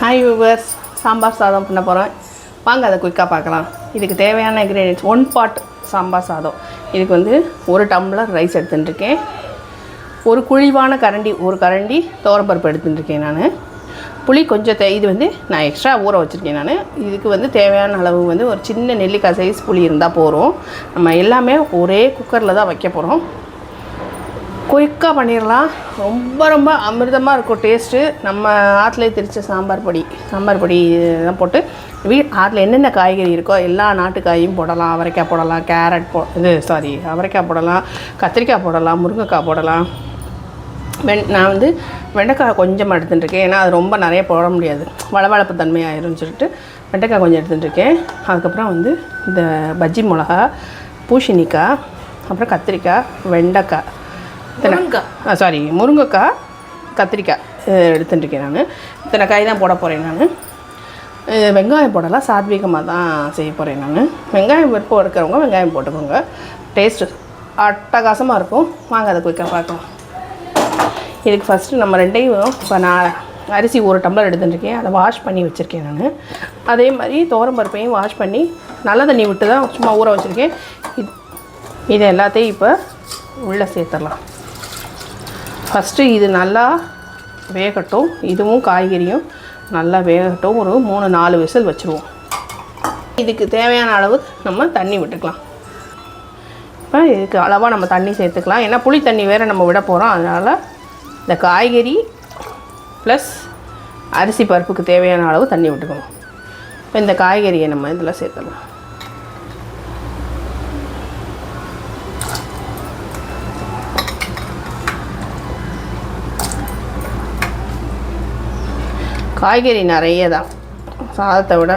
Hi viewers sambar சாதம் பண்ண போகிறோம் வாங்க அதை குயிக்காக பார்க்கலாம். இதுக்கு தேவையான இன்க்ரீடியன்ஸ் ஒன் பாட் சாம்பார் சாதம். இதுக்கு வந்து ஒரு டம்ளர் ரைஸ் எடுத்துட்டுருக்கேன் ஒரு குழிவான கரண்டி ஒரு கரண்டி துவரப்பருப்பு எடுத்துட்டுருக்கேன் நான். புளி கொஞ்சம் தே இது வந்து நான் எக்ஸ்ட்ரா ஊற வச்சுருக்கேன் நான். இதுக்கு வந்து தேவையான அளவு வந்து ஒரு சின்ன நெல்லிக்காய் சைஸ் புளி இருந்தால் போதும். நம்ம எல்லாமே ஒரே குக்கரில் தான் வைக்க போகிறோம் குயிக்காக பண்ணிடலாம். ரொம்ப ரொம்ப அமிர்தமாக இருக்கும் டேஸ்ட்டு நம்ம ஆற்றுலேயே திரிச்ச சாம்பார் பொடி சாம்பார் பொடி இதெல்லாம் போட்டு வீ ஆற்றுல என்னென்ன காய்கறி இருக்கோ எல்லா நாட்டு காயும் போடலாம். அவரைக்காய் போடலாம் கேரட் போ இது சாரி அவரைக்காய் போடலாம் கத்திரிக்காய் போடலாம் முருங்கைக்காய் போடலாம். வெண் நான் வந்து வெண்டைக்காய் கொஞ்சமாக எடுத்துட்டுருக்கேன். ஏன்னா அது ரொம்ப நிறைய போட முடியாது. வளவளப்பு தன்மையாயிரும்னு சொல்லிட்டு வெண்டைக்காய் கொஞ்சம் எடுத்துட்டுருக்கேன். அதுக்கப்புறம் வந்து இந்த பஜ்ஜி மிளகா பூசணிக்காய் அப்புறம் கத்திரிக்காய் வெண்டைக்காய். ஆ சாரி முருங்கைக்காய் கத்திரிக்காய் எடுத்துட்டுருக்கேன் நான். இத்தனை காய் தான் போட போகிறேன் நான். வெங்காயம் போடலாம். சாத்வீகமாக தான் செய்ய போகிறேன் நான். வெங்காயம் விருப்பம் இருக்கிறவங்க வெங்காயம் போட்டுக்கோங்க. டேஸ்ட்டு அட்டகாசமாக இருக்கும். வாங்க அதை குயிக்காக பார்க்கலாம். இதுக்கு ஃபஸ்ட்டு நம்ம ரெண்டையும் இப்போ நான் அரிசி ஒரு டம்ளர் எடுத்துட்டுருக்கேன் அதை வாஷ் பண்ணி வச்சுருக்கேன் நான். அதே மாதிரி துவரம் பருப்பையும் வாஷ் பண்ணி நல்ல தண்ணி விட்டு தான் சும்மா ஊற வச்சுருக்கேன். இது இது எல்லாத்தையும் இப்போ உள்ளே சேர்த்துடலாம். ஃபஸ்ட்டு இது நல்லா வேகட்டும். இதுவும் காய்கறியும் நல்லா வேகட்டும். ஒரு மூணு நாலு விசில் வச்சுருவோம். இதுக்கு தேவையான அளவு நம்ம தண்ணி விட்டுக்கலாம். இப்போ இதுக்கு அளவாக நம்ம தண்ணி சேர்த்துக்கலாம். ஏன்னா புளி தண்ணி வேறு நம்ம விட போகிறோம் அதனால் இந்த காய்கறி ப்ளஸ் அரிசி பருப்புக்கு தேவையான அளவு தண்ணி விட்டுக்கணும். இப்போ இந்த காய்கறியை நம்ம இதில் சேர்த்துக்கலாம் காய்கறி நிறைய தான் சாதத்தை விட.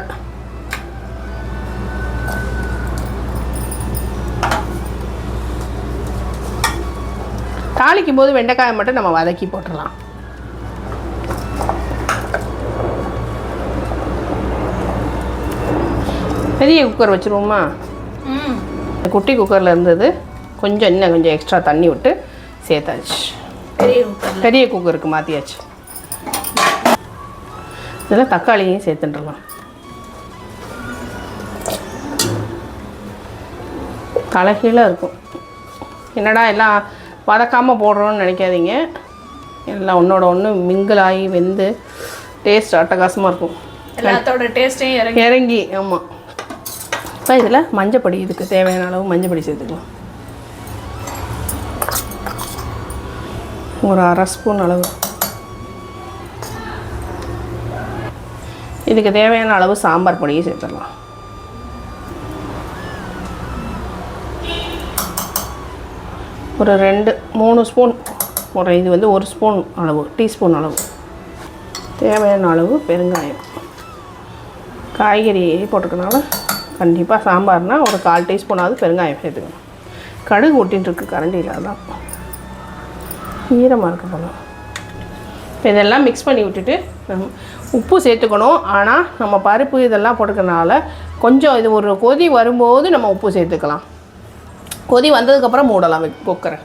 தாளிக்கும் போது வெண்டைக்காயை மட்டும் நம்ம வதக்கி போட்டுடலாம். பெரிய குக்கர் வச்சுருவோமா? குட்டி குக்கரில் இருந்தது. கொஞ்சம் இன்னும் கொஞ்சம் எக்ஸ்ட்ரா தண்ணி விட்டு சேர்த்தாச்சு. பெரிய குக்கருக்கு மாற்றியாச்சு இதில் தக்காளியும் சேர்த்துட்டுலாம் தலைகீழாக இருக்கும். என்னடா எல்லாம் வதக்காமல் போடுறோன்னு நினைக்காதீங்க. எல்லாம் ஒன்றோட ஒன்று மிங்கிள் ஆகி வெந்து டேஸ்ட் அட்டகாசமாக இருக்கும். எல்லாத்தோட டேஸ்ட்டையும் இறங்கி. இறங்கி ஆமாம் இப்போ இதில் மஞ்சப்பொடி இதுக்கு தேவையான அளவு மஞ்சப்பொடி சேர்த்துக்கலாம். ஒரு அரை ஸ்பூன் அளவு. இதுக்கு தேவையான அளவு சாம்பார் பொடியை சேர்த்துடலாம். ஒரு ரெண்டு மூணு ஸ்பூன் ஒரு இது வந்து ஒரு ஸ்பூன் அளவு டீஸ்பூன் அளவு. தேவையான அளவு பெருங்காயம். காய்கறி போட்டுக்கனால கண்டிப்பாக சாம்பார்னால் ஒரு கால் டீஸ்பூனாவது பெருங்காயம் சேர்த்துக்கணும். கடுகு ஒட்டின்ட்டுருக்கு கரண்டியில் அதான். ஈரமாக இருக்க போகலாம் இப்போ இதெல்லாம் மிக்ஸ் பண்ணி விட்டுட்டு உப்பு சேர்த்துக்கணும். ஆனால் நம்ம பருப்பு இதெல்லாம் போட்டுக்கனால கொஞ்சம் இது ஒரு கொதி வரும்போது நம்ம உப்பு சேர்த்துக்கலாம். கொதி வந்ததுக்கப்புறம் மூடலாம் குக்கரை.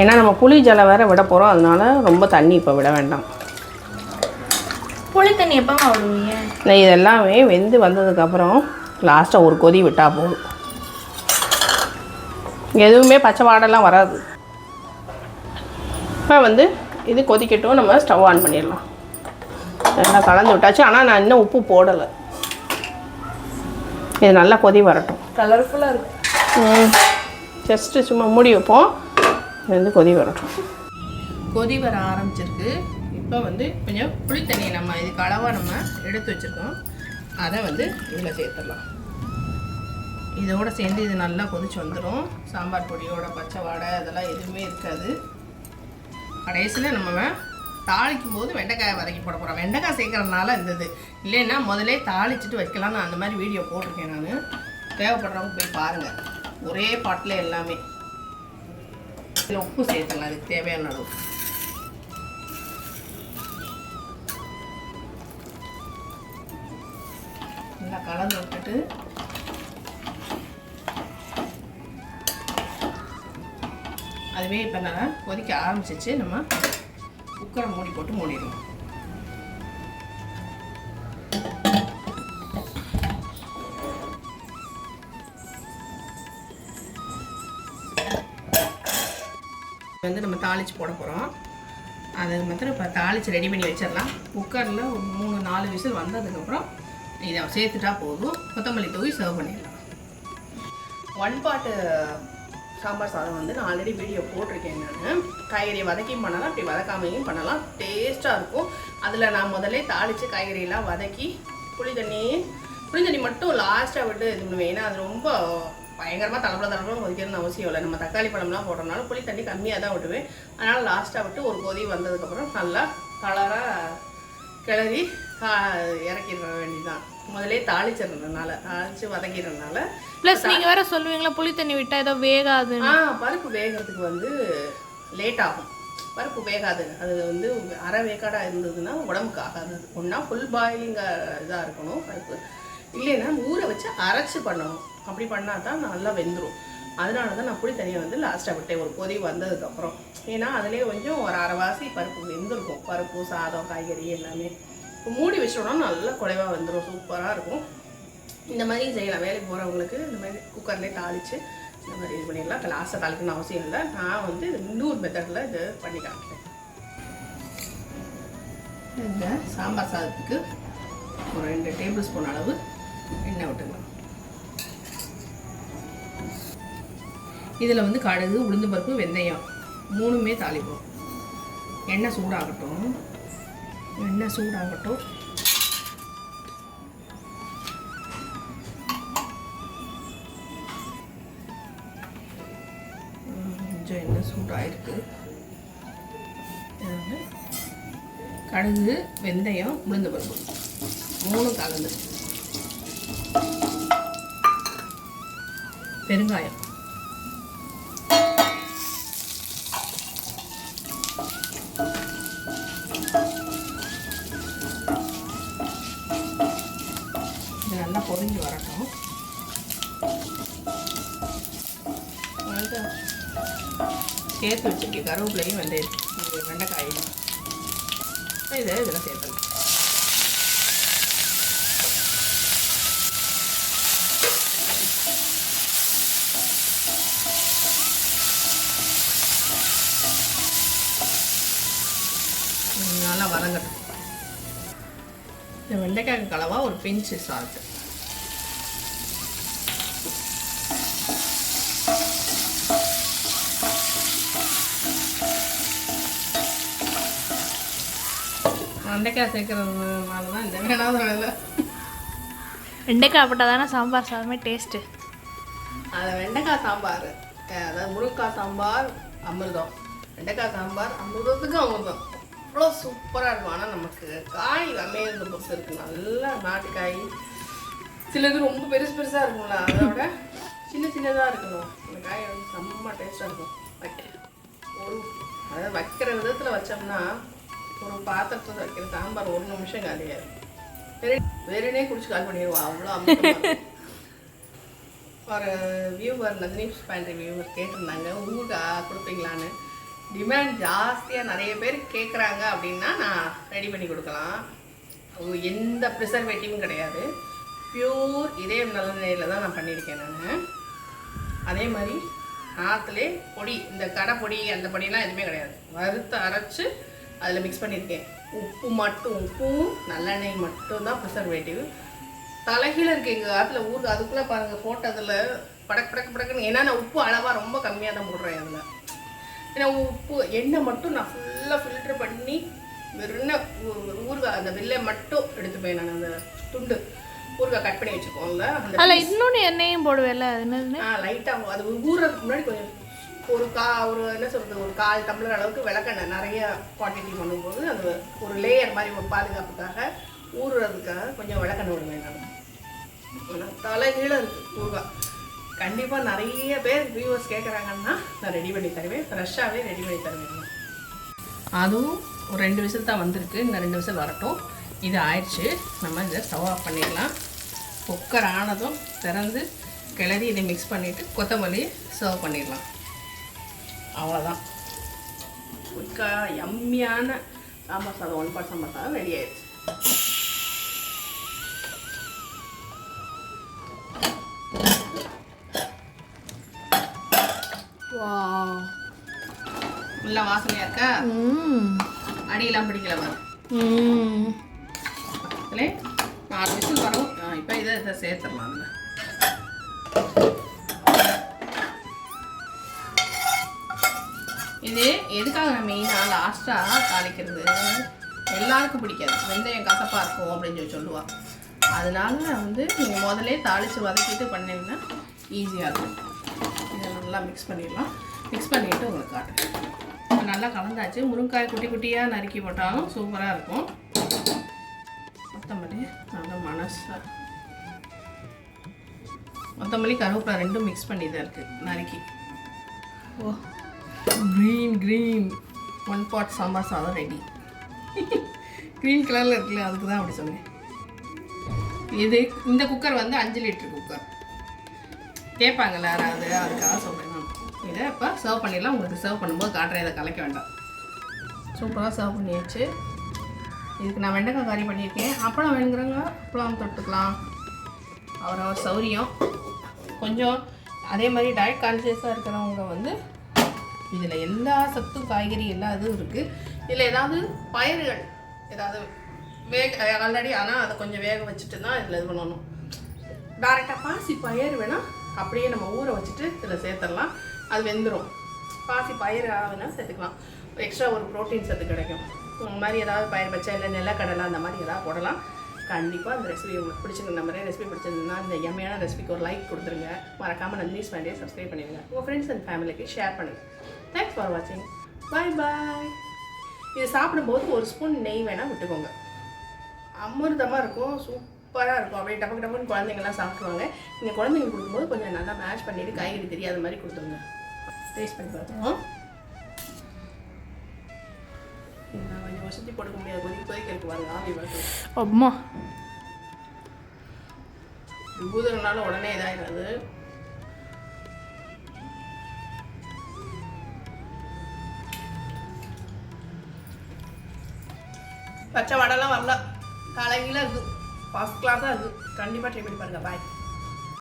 ஏன்னா நம்ம புளி ஜலம் வேற விட போகிறோம் அதனால ரொம்ப தண்ணி இப்போ விட வேண்டாம். புளி தண்ணி எப்பமா விடுவீங்க இதெல்லாமே வெந்து வந்ததுக்கப்புறம் லாஸ்ட்டாக ஒரு கொதி விட்டால் போதும். எதுவுமே பச்சை வாடெல்லாம் வராது. இப்போ வந்து இது கொதிக்கட்டும் நம்ம ஸ்டவ் ஆன் பண்ணிடலாம். எல்லாம் கலந்து விட்டாச்சு. ஆனால் நான் இன்னும் உப்பு போடலை. இது நல்லா கொதி வரட்டும். கலர்ஃபுல்லாக இருக்கு. ஜஸ்ட்டு சும்மா மூடி வைப்போம். இது வந்து கொதி வரட்டும். கொதி வர ஆரம்பிச்சிருக்கு. இப்போ வந்து கொஞ்சம் புளி தண்ணியை நம்ம இதுக்கு அளவாக நம்ம எடுத்து வச்சுருக்கோம். அதை வந்து இதில் சேர்த்துடலாம். இதோட சேர்ந்து இது நல்லா கொதிச்சு வந்துடும் சாம்பார் பொடியோட பச்சை வாடை அதெல்லாம் எதுவுமே இருக்காது. கடைசியில் நம்ம தாளிக்கும் போது வெண்டைக்காய் வதக்கி போட போகிறோம் வெண்டைக்காய் சேர்க்குறதுனால இருந்தது இல்லைன்னா முதலே தாளிச்சிட்டு வைக்கலாம் நான் அந்த மாதிரி வீடியோ போட்டிருக்கேன் நான். தேவைப்படுறவங்க போய் பாருங்கள் ஒரே பாட்டில் எல்லாமே. இதில் உப்பு சேர்த்துக்கலாம். அதுக்கு தேவையான அளவு. நல்லா கலந்து விட்டுட்டு அதுவே இப்போ நல்லா கொதிக்க ஆரம்பிச்சிச்சு. நம்ம குக்கரை மூடி போட்டு மூடிடுவோம் வந்து நம்ம தாளிச்சு போட போகிறோம் அது மாத்திரம் இப்போ தாளிச்சு ரெடி பண்ணி வச்சிடலாம். குக்கரில் ஒரு மூணு நாலு விசில் வந்ததுக்கப்புறம் இதை சேர்த்துட்டா போதும். கொத்தமல்லி தூவி சர்வ் பண்ணிடலாம். ஒன் பாட்டு சாம்பார் சாதம் வந்து நான் ஆல்ரெடி வீடியோ போட்டிருக்கேன் நான். காய்கறியை வதக்கியும் பண்ணலாம் அப்படி வதக்காமையும் பண்ணலாம். டேஸ்ட்டாக இருக்கும். அதில் நான் முதல்ல தாளித்து காய்கறியெல்லாம் வதக்கி புளி தண்ணி புளி தண்ணி மட்டும் லாஸ்ட்டாக விட்டு இது பண்ணுவேன். ஏன்னா அது ரொம்ப பயங்கரமாக தலப்பட தலப்பட கொதிக்கணும்னு அவசியம் இல்லை. நம்ம தக்காளி பழம்லாம் போடுறதுனால புளி தண்ணி கம்மியாக தான் விட்டுவேன். அதனால் லாஸ்ட்டாக விட்டு ஒரு கொதி வந்ததுக்கப்புறம் நல்லா கலராக கிளறி இறக்கிட வேண்டியதுதான் முதலே தாளிச்சிடுறதுனால தாளித்து வதக்கிடுறதுனால. ப்ளஸ் நீங்கள் வேற சொல்லுவீங்களா புளி தண்ணி விட்டா ஏதோ வேகாது ஆ பருப்பு வேகிறதுக்கு வந்து லேட் ஆகும். பருப்பு வேகாது. அது வந்து அரை வேக்காடாக இருந்ததுன்னா உடம்புக்கு ஆகாது. ஒன்றா ஃபுல் பாயிலிங் இதாக இருக்கணும் பருப்பு. இல்லைன்னா ஊற வச்சு அரைச்சி பண்ணணும். அப்படி பண்ணால் தான் நல்லா வெந்துடும் அதனால தான் நான் புளி தண்ணியை வந்து லாஸ்ட்டாக விட்டேன். ஒரு கொதி வந்ததுக்கப்புறம். ஏன்னா அதுலேயே கொஞ்சம் ஒரு அரைவாசி பருப்பு வெந்திருக்கும். பருப்பு சாதம் காய்கறி எல்லாமே. மூடி வச்சோன்னா நல்லா குறைவாக வந்துடும் சூப்பராக இருக்கும். இந்த மாதிரி செய்யலாம். வேலைக்கு போகிறவங்களுக்கு இந்த மாதிரி குக்கர்லேயே தாளித்து இந்த மாதிரி இது பண்ணிடலாம். இப்போ லாஸ்ட்டாக தாளிக்கணும்னு அவசியம் இல்லை. நான் வந்து இன்னொரு மெத்தடில் இது பண்ணி காமிக்கிறேன். இந்த சாம்பார் சாதத்துக்கு ஒரு ரெண்டு டேபிள் ஸ்பூன் அளவு எண்ணெய் விட்டுக்கலாம். இதில் வந்து கடுகு உளுந்து பருப்பு வெந்தயம் மூணுமே தாளிப்போம். எண்ணெய் சூடாகட்டும். எண்ணெய் சூடாகட்டும். கொஞ்சம் எண்ணெய் சூடாயிருக்கு. கடுகு வெந்தயம் உளுந்து பருப்பு மூணும் கலந்து. பெருங்காயம். சேர்த்து வச்சுருக்கேன் கருவேப்பிலையும் வெண்டை வெண்டைக்காயும் இதை இதில் சேர்த்து நல்லா வதங்கட்டும். இந்த வெண்டைக்காய் கலவா ஒரு பிஞ்சு சால்ட்டு வெண்டைக்காய் சேர்க்கறதுனால தான் இந்த வேணாத வேலை. வெண்டைக்காய் போட்டால் தானே சாம்பார் சாதமே டேஸ்ட்டு அது வெண்டைக்காய் சாம்பார். அதாவது முருங்கைக்காய் சாம்பார் அமிர்தம். வெண்டைக்காய் சாம்பார் அமிர்தத்துக்கு அமிர்தம். அவ்வளோ சூப்பராக இருக்கும். ஆனால் நமக்கு காய் அமையிறது பொறுத்து இருக்குது நல்லா நாட்டுக்காய். சிலது ரொம்ப பெருசு பெருசாக இருக்கும்ல அதோட சின்ன சின்னதாக இருக்கணும். அந்த காய் வந்து செம்ம டேஸ்ட்டாக இருக்கும். வைக்க ஒரு அதாவது வைக்கிற விதத்தில் வச்சோம்னா ஒரு பாத்திரத்தில் வைக்கிற சாம்பார் ஒரு நிமிஷம் கிடையாது வெறு வெறுனே குடிச்சு கால் பண்ணிடுவோம் அவ்வளோ ஒரு வியூவர் நந்தினி பேண்ட்ரி வியூவர் கேட்டிருந்தாங்க ஊறுகாய் கொடுப்பீங்களான்னு. டிமாண்ட் ஜாஸ்தியாக நிறைய பேர் கேட்குறாங்க அப்படின்னா நான் ரெடி பண்ணி கொடுக்கலாம். எந்த ப்ரிசர்வேட்டிவும் கிடையாது. பியூர் இதே நல்லெண்ணெயில் தான் நான் பண்ணியிருக்கேன் நான். அதே மாதிரி ஆற்றுலே பொடி இந்த கடை பொடி அந்த பொடியெல்லாம் எதுவுமே கிடையாது. வறுத்து அரைச்சு அதில் மிக்ஸ் பண்ணியிருக்கேன் உப்பு மட்டும் உப்பும் நல்லெண்ணெய் மட்டும் தான் ப்ரிசர்வேட்டிவ் தலைகீழ இருக்கு எங்கள் ஆற்றுல ஊருக்கு அதுக்குள்ளே பாருங்கள் போட்டதில் படக்கு படக்கு படக்குன்னு. ஏன்னா நான் உப்பு அளவாக ரொம்ப கம்மியாக தான் போடுறேன் அதில். ஏன்னா உப்பு எண்ணெய் மட்டும் நான் ஃபுல்லாக ஃபில்டர் பண்ணி வெறும் ஊறுகாய் அந்த வில்லை மட்டும் எடுத்துப்பேன் நான் அந்த துண்டு. ஊறுகாய் கட் பண்ணி வச்சுக்கோங்கள அதில் இன்னொன்று எண்ணெயும் போடுவேல அது லைட்டாக அது ஊறுறதுக்கு முன்னாடி கொஞ்சம் ஒரு கா ஒரு என்ன சொல்கிறது ஒரு கால் டம்ளர் அளவுக்கு விளக்கெண்ணெய் நிறைய குவான்டிட்டி பண்ணும்போது அந்த ஒரு லேயர் மாதிரி ஒரு பாதுகாப்புக்காக ஊறுறதுக்காக கொஞ்சம் விளக்கெண்ணெய் விடுவேன் நான். ஆனால் தலைகீழ இருக்குது ஊறுகாய். கண்டிப்பாக நிறைய பேர் வியூவர்ஸ் கேட்குறாங்கன்னா நான் ரெடி பண்ணி தருவேன். ஃப்ரெஷ்ஷாகவே ரெடி பண்ணி தருவேன். அதுவும் ஒரு ரெண்டு விசில் தான் வந்திருக்கு. இந்த ரெண்டு விசில் வரட்டும். இது ஆயிடுச்சு. நம்ம இதை ஸ்டவ் ஆஃப் பண்ணிடலாம். குக்கர் ஆனதும் திறந்து கிளறி இதை மிக்ஸ் பண்ணிவிட்டு கொத்தமல்லி சர்வ் பண்ணிடலாம். அவ்வளோதான் குயிக்காக யம்மியான சாம்பார் சாதம் ஒன் சாம்பார் சாதம் ரெடி ஆயிடுச்சு. நல்லா வாசனையாக இருக்கா? ம். அடியெல்லாம் பிடிக்கல பாரு. நாலு விசில் வரும் இப்போ இதை இதை சேர்த்துடலாம். அதில் இது எதுக்காக நான் மெயினாக லாஸ்ட்டாக தாளிக்கிறது எல்லாருக்கும் பிடிக்காது. வெந்தயம் கசப்பாக இருக்கும் அப்படின்னு சொல்லி சொல்லுவாள் அதனால வந்து நீங்கள் முதல்லே தாளித்து வதக்கிட்டு பண்ணிங்கன்னா ஈஸியாக இருக்கும். இதை நல்லா மிக்ஸ் பண்ணிடலாம். மிக்ஸ் பண்ணிவிட்டு உங்களுக்கு காட்டுறேன். நல்லா கலந்தாச்சு. முருங்காய் குட்டி குட்டியாக நறுக்கி போட்டாலும் சூப்பராக இருக்கும். கொத்தமல்லி நல்லா மனசாக கொத்தமல்லி கருவேப்பிலை ரெண்டும் மிக்ஸ் பண்ணி தான் இருக்குது நறுக்கி. ஓ green green one pot sambar சாதம் ரெடி க்ரீன் கலரில் இருக்குல்ல அதுக்கு தான் அப்படி சொன்னேன். இது இந்த குக்கர் வந்து அஞ்சு லிட்டர் குக்கர் கேட்பாங்கல்ல யாராவது அதுக்காக சொல்கிறேன் நான் இதை இப்போ சர்வ் பண்ணிடலாம். உங்களுக்கு சர்வ் பண்ணும்போது காட்டுறேன் இதை கலைக்க வேண்டாம். சூப்பராக சர்வ் பண்ணியாச்சு. இதுக்கு நான் வெண்டைக்காய் கறி பண்ணியிருக்கேன். அப்பளம் வேணுங்கிறவங்க அப்பளம் தொட்டுக்கலாம். அவரவர் சௌரியம். கொஞ்சம் அதே மாதிரி டயட் கான்சியஸாக இருக்கிறவங்க வந்து இதில் எல்லா சத்தும் காய்கறி எல்லா இதுவும் இருக்குது இதில் ஏதாவது பயிர்கள் ஏதாவது வேக ஆல்ரெடி ஆனால் அதை கொஞ்சம் வேக வச்சுட்டு தான் இதில் இது பண்ணணும். டேரெக்டாக பாசி பயிர் வேணால் அப்படியே நம்ம ஊற வச்சுட்டு இதில் சேர்த்துடலாம். அது வெந்துடும் பாசி பயிர் வேணால் சேர்த்துக்கலாம். எக்ஸ்ட்ரா ஒரு ப்ரோட்டீன் சத்து கிடைக்கும். இந்த மாதிரி ஏதாவது பயிர் வச்சா இல்லை நிலக்கடலை அந்த மாதிரி ஏதாவது போடலாம். கண்டிப்பாக அந்த ரெசிபி உங்களுக்கு பிடிச்சிருக்கு நம்ம ரெசிபி பிடிச்சிருந்ததுன்னா இந்த எம்மையான ரெசிபிக்கு ஒரு லைக் கொடுத்துருங்க. மறக்காமல் நியூஸ் வேண்டிய சப்ஸ்கிரைப் பண்ணிடுங்க. உங்கள் ஃப்ரெண்ட்ஸ் அண்ட் ஃபேமிலிக்கு ஷேர் பண்ணுங்கள் தேங்க்ஸ் ஃபார் வாட்சிங் பை பாய் இது சாப்பிடும்போது ஒரு ஸ்பூன் நெய் வேணால் விட்டுக்கோங்க. அமிர்தமாக இருக்கும் சூப்பராக இருக்கும். அப்படியே டபக்கு டப்புன்னு குழந்தைங்கள்லாம் சாப்பிடுவாங்க நீங்கள் குழந்தைங்களுக்கு கொடுக்கும்போது கொஞ்சம் நல்லா மேட்ச் பண்ணிவிட்டு காய்கறி தெரியாத மாதிரி கொடுத்துருங்க. டேஸ்ட் பண்ணி பார்த்துருவோம் கொஞ்சம் வசதி கொடுக்க முடியாது கொதிக்க கொதிக்க இருக்கு பாருங்க ஆவி வருது அம்மா. ஊதுறதுனால உடனே இதாகிடாது பச்சை வடைலாம் வரல. தலைகீழ இருக்குது ஃபஸ்ட் கிளாஸாக இருக்குது கண்டிப்பாக ட்ரை பண்ணி பாருங்கள் பாய்